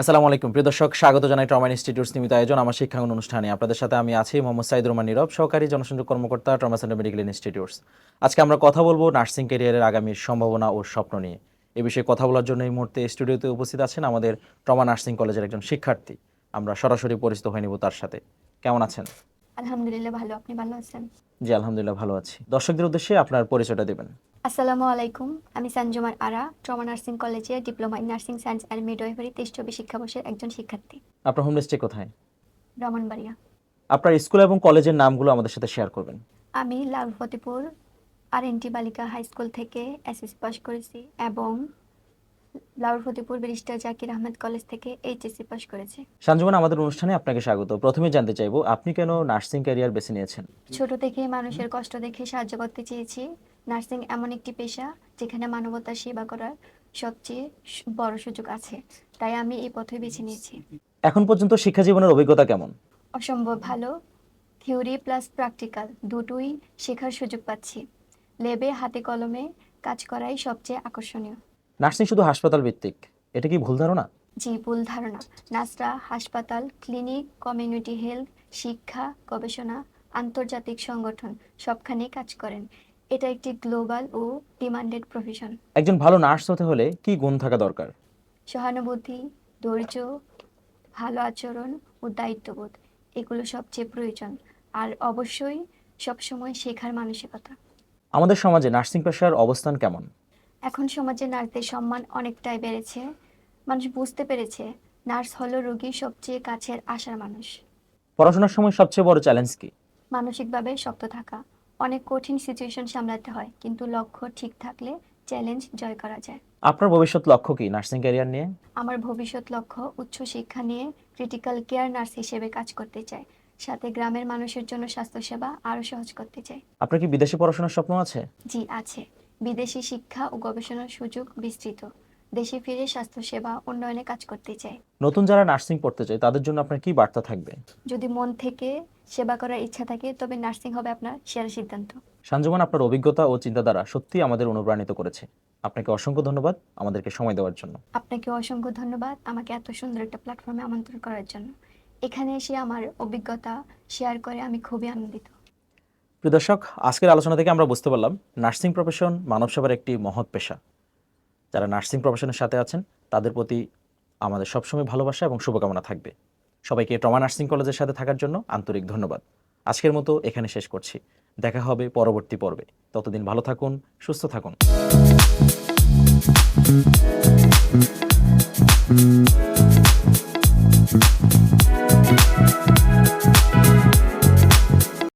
আসসালামু আলাইকুম। প্রিয় দর্শক স্বাগত জানাই ট্রমা ইনস্টিটিউটস নিমিত আয়োজন আমার শিক্ষাঙ্গন অনুষ্ঠানে। আপনাদের সাথে আমি আছি মোহাম্মদ সাইদুর রহমান নীরব সহকারী জনসংযোগ কর্মকর্তা ট্রমা সেন্টার মেডিকেল ইনস্টিটিউটস। আজকে আমরা কথা বলব নার্সিং ক্যারিয়ারের আগামীর সম্ভাবনা ও স্বপ্ন নিয়ে। এ বিষয়ে কথা বলার জন্য এই মুহূর্তে স্টুডিওতে উপস্থিত আছেন আমাদের ট্রমা নার্সিং কলেজের একজন শিক্ষার্থী। আমরা সরাসরি পরিচিত হয়ে নিব তার সাথে। কেমন আছেন? আলহামদুলিল্লাহ ভালো। আপনি ভালো আছেন? জি আলহামদুলিল্লাহ ভালো আছি। দর্শকদের উদ্দেশ্যে আপনার পরিচয়টা দেবেন। আসসালামু আলাইকুম আমি সঞ্জুমার আরা ট্রমা নার্সিং কলেজে diploma in nursing science and midwifery তেইশ চব্বিশ শিক্ষাবর্ষের একজন শিক্ষার্থী। আপনার হোম ডিস্ট্রিক্ট কোথায়? ব্রাহ্মণবাড়িয়া আপনার স্কুল এবং কলেজের নামগুলো আমাদের সাথে শেয়ার করবেন। আমি লাল Fatepur R NT Balika high school থেকে এসএসসি পাস করেছি এবং লাউর ফতেপুর ব্যারিস্টার জাকির আহমেদ কলেজ থেকে এইচএসসি পাস করেছি। সঞ্জুমান আমাদের অনুষ্ঠানে আপনাকে স্বাগত। প্রথমে জানতে চাইব আপনি কেন নার্সিং ক্যারিয়ার বেছে নিয়েছেন? ছোট থেকে মানুষের কষ্ট দেখে সাহায্য করতে চেয়েছি। নার্সিং এমন একটি পেশা যেখানে মানবতার সেবা করার সবচেয়ে বড় সুযোগ আছে। তাই আমি এই পথে বেছে নিয়েছি। এখন পর্যন্ত শিক্ষা জীবনের অভিজ্ঞতা কেমন? অসম্ভব ভালো। থিওরি প্লাস প্র্যাকটিক্যাল দুটোই শেখার সুযোগ পাচ্ছি। লেবে হাতে কলমে কাজ করাই সবচেয়ে আকর্ষণীয়। নার্সিং শুধু হাসপাতাল ভিত্তিক এটা কি ভুল ধারণা? জি ভুল ধারণা। নার্সরা হাসপাতাল ক্লিনিক কমিউনিটি হেলথ শিক্ষা গবেষণা আন্তর্জাতিক সংগঠন সবখানেই কাজ করেন। এটা একটি গ্লোবাল ও ডিমান্ডেড প্রফেশন। একজন ভালো নার্স হতে হলে কি গুণ থাকা দরকার? সহানুভূতি ধৈর্য ভালো আচরণ ও দায়িত্ববোধ এগুলো সবচেয়ে প্রয়োজন। আর অবশ্যই সবসময় শেখার মানসিকতা। আমাদের সমাজে নার্সিং পেশার অবস্থান কেমন? এখন সমাজে নার্সদের সম্মান অনেকটাই বেড়েছে। মানুষ বুঝতে পেরেছে নার্স হলো রোগীর সবচেয়ে কাছের আশার মানুষ। পড়াশোনার সময় সবচেয়ে বড় চ্যালেঞ্জ কি? মানসিকভাবে শক্ত থাকা। অনেক কঠিন সিচুয়েশন সামলাতে হয় কিন্তু লক্ষ্য ঠিক থাকলে চ্যালেঞ্জ জয় করা যায়। আপনার ভবিষ্যৎ লক্ষ্য কি নার্সিং ক্যারিয়ার নিয়ে? আমার ভবিষ্যৎ লক্ষ্য উচ্চ শিক্ষা নিয়ে ক্রিটিক্যাল কেয়ার নার্স হিসেবে কাজ করতে চাই সাথে গ্রামের মানুষের জন্য স্বাস্থ্যসেবা আরও সহজ করতে চাই। আপনার কি বিদেশে পড়াশোনার স্বপ্ন আছে? জি আছে। বিদেশি শিক্ষা ও গবেষণার সুযোগ বিস্তৃত। দেশে ফিরে স্বাস্থ্যসেবা উন্নয়নে কাজ করতে চাই নতুন যারা নার্সিং পড়তে চায় তাদের জন্য আপনার কি বার্তা থাকবে? যদি মন থেকে সেবা করার ইচ্ছা থাকে তবে নার্সিং হবে আপনার সেরা সিদ্ধান্ত। সঞ্জুমান আপনার অভিজ্ঞতা ও চিন্তাধারা সত্যি আমাদের অনুপ্রাণিত করেছে। আপনাকে অসংখ্য ধন্যবাদ আমাদেরকে সময় দেওয়ার জন্য। আপনাকে অসংখ্য ধন্যবাদ আমাকে এত সুন্দর একটা প্ল্যাটফর্মে আমন্ত্রণ করার জন্য। এখানে এসে আমার অভিজ্ঞতা শেয়ার করে আমি খুবই আনন্দিত। প্রিয় দর্শক আজকের আলোচনা থেকে আমরা বুঝতে পারলাম নার্সিং প্রফেশন মানব সেবার একটি মহৎ পেশা। যারা নার্সিং প্রফেশনের সাথে আছেন, তাদের প্রতি আমাদের সবসময় ভালোবাসা এবং শুভকামনা থাকবে। সবাইকে ট্রমা নার্সিং কলেজের সাথে থাকার জন্য আন্তরিক ধন্যবাদ। আজকের মতো এখানে শেষ করছি। দেখা হবে পরবর্তী পর্বে। ততদিন ভালো থাকুন, সুস্থ থাকুন।